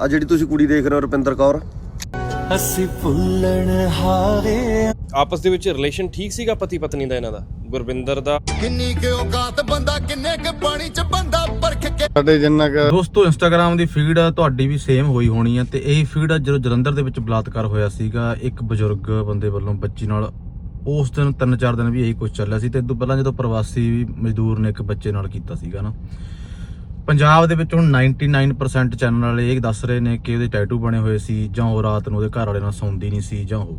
ਆ ਜਿਹੜੀ ਤੁਸੀਂ ਕੁੜੀ ਦੇਖ ਰਹੇ ਹੋ ਰੁਪਿੰਦਰ ਕੌਰ। ਅਸੀਂ ਭੁੱਲਣ ਹਾਰੇ ਆਪਸ ਦੇ ਵਿੱਚ ਰਿਲੇਸ਼ਨ ਠੀਕ ਸੀਗਾ ਪਤੀ ਪਤਨੀ ਦਾ ਇਹਨਾਂ ਦਾ ਗੁਰਵਿੰਦਰ ਦਾ? ਕਿੰਨੀ ਕਿ ਔਕਾਤ ਬੰਦਾ ਕਿੰਨੇ ਕਿ ਪਾਣੀ ਚ ਬੰਦਾ ਪਰਖ ਕੇ ਸਾਡੇ ਜਿੰਨਾ ਕੁ ਦੋਸਤੋ ਇੰਸਟਾਗ੍ਰam ਦੀ ਫੀਡ ਤੁਹਾਡੀ ਵੀ ਸੇਮ ਹੋਈ ਹੋਣੀ ਆ ਤੇ ਇਹ ਫੀਡ ਜਦੋਂ ਜਲੰਧਰ ਦੇ ਵਿੱਚ ਬਲਾਤਕਾਰ ਹੋਇਆ ਸੀਗਾ। ਇੱਕ ਬਜ਼ੁਰਗ ਬੰਦੇ ਵੱਲੋਂ ਬੱਚੀ ਨਾਲ ਉਸ ਦਿਨ ਤਿੰਨ ਚਾਰ ਦਿਨ ਵੀ ਇਹੀ ਕੁਝ ਚੱਲਿਆ ਸੀ ਤੇ ਇਦੋਂ ਪਹਿਲਾਂ ਜਦੋਂ ਪ੍ਰਵਾਸੀ ਮਜ਼ਦੂਰ ਨੇ ਇੱਕ ਬੱਚੇ ਨਾਲ ਕੀਤਾ ਸੀਗਾ ਨਾ। ਪੰਜਾਬ ਦੇ ਵਿੱਚ ਹੁਣ 99% ਚੈਨਲ ਵਾਲੇ ਇਹ ਦੱਸ ਰਹੇ ਨੇ ਕਿ ਉਹਦੇ ਟੈਟੂ ਬਣੇ ਹੋਏ ਸੀ ਜਾਂ ਉਹ ਰਾਤ ਨੂੰ ਉਹਦੇ ਘਰ ਵਾਲੇ ਨਾਲ ਸੌਂਦੀ ਨਹੀਂ ਸੀ ਜਾਂ ਉਹ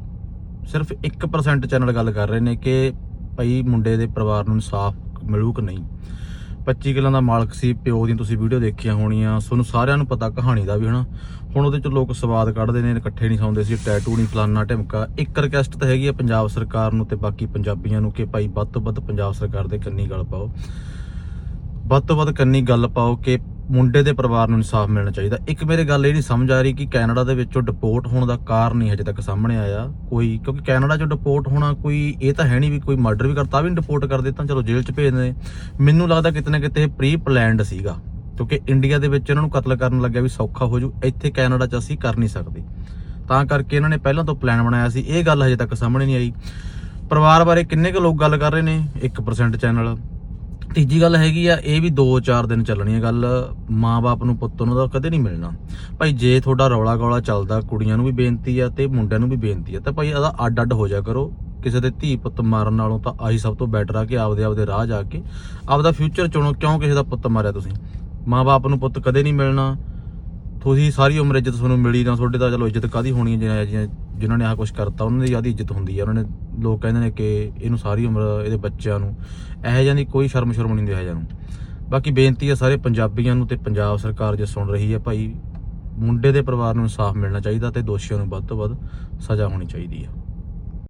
ਸਿਰਫ 1% ਚੈਨਲ ਗੱਲ ਕਰ ਰਹੇ ਨੇ ਕਿ ਭਾਈ ਮੁੰਡੇ ਦੇ ਪਰਿਵਾਰ ਨੂੰ ਇਨਸਾਫ ਮਿਲੂ ਕਿ ਨਹੀਂ। 25 ਕਿੱਲਾਂ ਦਾ ਮਾਲਕ ਸੀ, ਪਿਓ ਦੀ ਤੁਸੀਂ ਵੀਡੀਓ ਦੇਖੀਆਂ ਹੋਣੀਆਂ, ਤੁਹਾਨੂੰ ਸਾਰਿਆਂ ਨੂੰ ਪਤਾ ਕਹਾਣੀ ਦਾ ਵੀ ਹਨਾ। ਹੁਣ ਉਹਦੇ ਚ ਲੋਕ ਸਵਾਦ ਕੱਢਦੇ ਨੇ, ਇਕੱਠੇ ਨਹੀਂ ਸੌਂਦੇ ਸੀ ਟੈਟੂ ਨਹੀਂ, ਫਲਾਨਾ ਢਿਮਕਾ। ਇੱਕ ਰਿਕਵੈਸਟ ਤਾਂ ਹੈਗੀ ਆ ਪੰਜਾਬ ਸਰਕਾਰ ਨੂੰ ਤੇ ਬਾਕੀ ਪੰਜਾਬੀਆਂ ਨੂੰ ਕਿ ਭਾਈ ਵੱਧ ਤੋਂ ਵੱਧ ਪੰਜਾਬ ਸਰਕਾਰ ਦੇ ਕੰਨੀ ਗੱਲ ਪਾਓ। ਵੱਧ ਤੋਂ ਵੱਧ ਕੰਨੀ ਗੱਲ ਪਾਓ ਕਿ ਮੁੰਡੇ ਦੇ ਪਰਿਵਾਰ ਨੂੰ ਇਨਸਾਫ ਮਿਲਣਾ ਚਾਹੀਦਾ। ਇੱਕ ਮੇਰੇ ਗੱਲ ਇਹ ਨਹੀਂ ਸਮਝ ਆ ਰਹੀ ਕਿ ਕੈਨੇਡਾ ਦੇ ਵਿੱਚੋਂ ਡਿਪੋਰਟ ਹੋਣ ਦਾ ਕਾਰਨ ਹੀ ਹਜੇ ਤੱਕ ਸਾਹਮਣੇ ਆਇਆ। ਕੋਈ, ਕਿਉਂਕਿ ਕੈਨੇਡਾ ਚੋਂ ਡਿਪੋਰਟ ਹੋਣਾ ਕੋਈ, ਇਹ ਤਾਂ ਹੈ ਨਹੀਂ ਵੀ ਕੋਈ ਮਰਡਰ ਵੀ ਕਰਤਾ, ਵੀ ਡਿਪੋਰਟ ਕਰ ਦਿੱਤਾ, ਚਲੋ ਜੇਲ੍ਹ 'ਚ ਭੇਜ ਦਿੰਦੇ। ਮੈਨੂੰ ਲੱਗਦਾ ਕਿਤੇ ਨਾ ਕਿਤੇ ਪ੍ਰੀ ਪਲਾਨਡ ਸੀਗਾ, ਕਿਉਂਕਿ ਇੰਡੀਆ ਦੇ ਵਿੱਚ ਇਹਨਾਂ ਨੂੰ ਕਤਲ ਕਰਨ ਲੱਗਿਆ ਵੀ ਸੌਖਾ ਹੋ ਜੂ ਇੱਥੇ ਕੈਨੇਡਾ 'ਚ ਅਸੀਂ ਕਰ ਨਹੀਂ ਸਕਦੇ। ਤਾਂ ਕਰਕੇ ਇਹਨਾਂ ਨੇ ਪਹਿਲਾਂ ਤੋਂ ਪਲਾਨ ਬਣਾਇਆ ਸੀ, ਇਹ ਗੱਲ ਹਜੇ ਤੱਕ ਸਾਹਮਣੇ ਨਹੀਂ ਆਈ। ਪਰਿਵਾਰ ਬਾਰੇ ਕਿੰਨੇ ਕੁ ਲੋਕ ਗੱਲ ਕਰ ਰਹੇ ਨੇ? 1% ਚੈਨਲ ਤੀਜੀ ਗੱਲ ਹੈਗੀ ਆ, ਇਹ ਵੀ 2-4 ਦਿਨ ਚੱਲਣੀ ਹੈ ਗੱਲ। ਮਾਂ-ਬਾਪ ਨੂੰ ਪੁੱਤ ਨੂੰ ਤਾਂ ਕਦੇ ਨਹੀਂ ਮਿਲਣਾ। ਭਾਈ ਜੇ ਤੁਹਾਡਾ ਰੌਲਾ ਗੌਲਾ ਚੱਲਦਾ, ਕੁੜੀਆਂ ਨੂੰ ਵੀ ਬੇਨਤੀ ਆ ਤੇ ਮੁੰਡਿਆਂ ਨੂੰ ਵੀ ਬੇਨਤੀ ਆ, ਤਾਂ ਭਾਈ ਇਹਦਾ ਅੱਡ-ਅੱਡ ਹੋ ਜਾ ਕਰੋ। ਕਿਸੇ ਦੇ ਧੀ ਪੁੱਤ ਮਾਰਨ ਨਾਲੋਂ ਤਾਂ ਆਹੀ ਸਭ ਤੋਂ ਬੈਟਰ ਆ ਕਿ ਆਪਦੇ ਆਪਦੇ ਰਾਹ ਜਾ ਕੇ ਆਪਦਾ ਫਿਊਚਰ ਚੁਣੋ, ਕਿਉਂ ਕਿਸੇ ਦਾ ਪੁੱਤ ਮਾਰਿਆ ਤੁਸੀਂ? ਮਾਂ-ਬਾਪ ਨੂੰ ਪੁੱਤ ਕਦੇ ਨਹੀਂ ਮਿਲਣਾ। ਤੁਸੀਂ ਸਾਰੀ ਉਮਰ ਇੱਜ਼ਤ ਤੁਹਾਨੂੰ ਮਿਲੀ ਨਾ, ਤੁਹਾਡੇ ਤਾਂ ਚਲੋ ਇੱਜ਼ਤ ਕਾਦੀ ਹੋਣੀ ਹੈ ਜਿਨ੍ਹਾਂ- ਨੇ ਆਹ ਕੁਝ ਕਰਤਾ, ਉਹਨਾਂ ਦੀ ਆਦੀ ਇੱਜ਼ਤ ਹੁੰਦੀ ਹੈ। ਉਹਨਾਂ ਨੇ ਲੋਕ ਕਹਿੰਦੇ ਨੇ ਕਿ ਇਹਨੂੰ ਸਾਰੀ ਉਮਰ ਇਹਦੇ ਬੱਚਿਆਂ ਨੂੰ ਇਹੋ ਜਿਹਾ ਦੀ ਕੋਈ ਸ਼ਰਮ ਸ਼ਰਮ ਨਹੀਂ ਦਿਆ ਨੂੰ। ਬਾਕੀ ਬੇਨਤੀ ਹੈ ਸਾਰੇ ਪੰਜਾਬੀਆਂ ਨੂੰ ਤੇ ਪੰਜਾਬ ਸਰਕਾਰ ਜੇ ਸੁਣ ਰਹੀ ਹੈ, ਭਾਈ ਮੁੰਡੇ ਦੇ ਪਰਿਵਾਰ ਨੂੰ ਇਨਸਾਫ ਮਿਲਣਾ ਚਾਹੀਦਾ ਤੇ ਦੋਸ਼ੀਆਂ ਨੂੰ ਵੱਧ ਤੋਂ ਵੱਧ ਸਜ਼ਾ ਹੋਣੀ ਚਾਹੀਦੀ ਹੈ।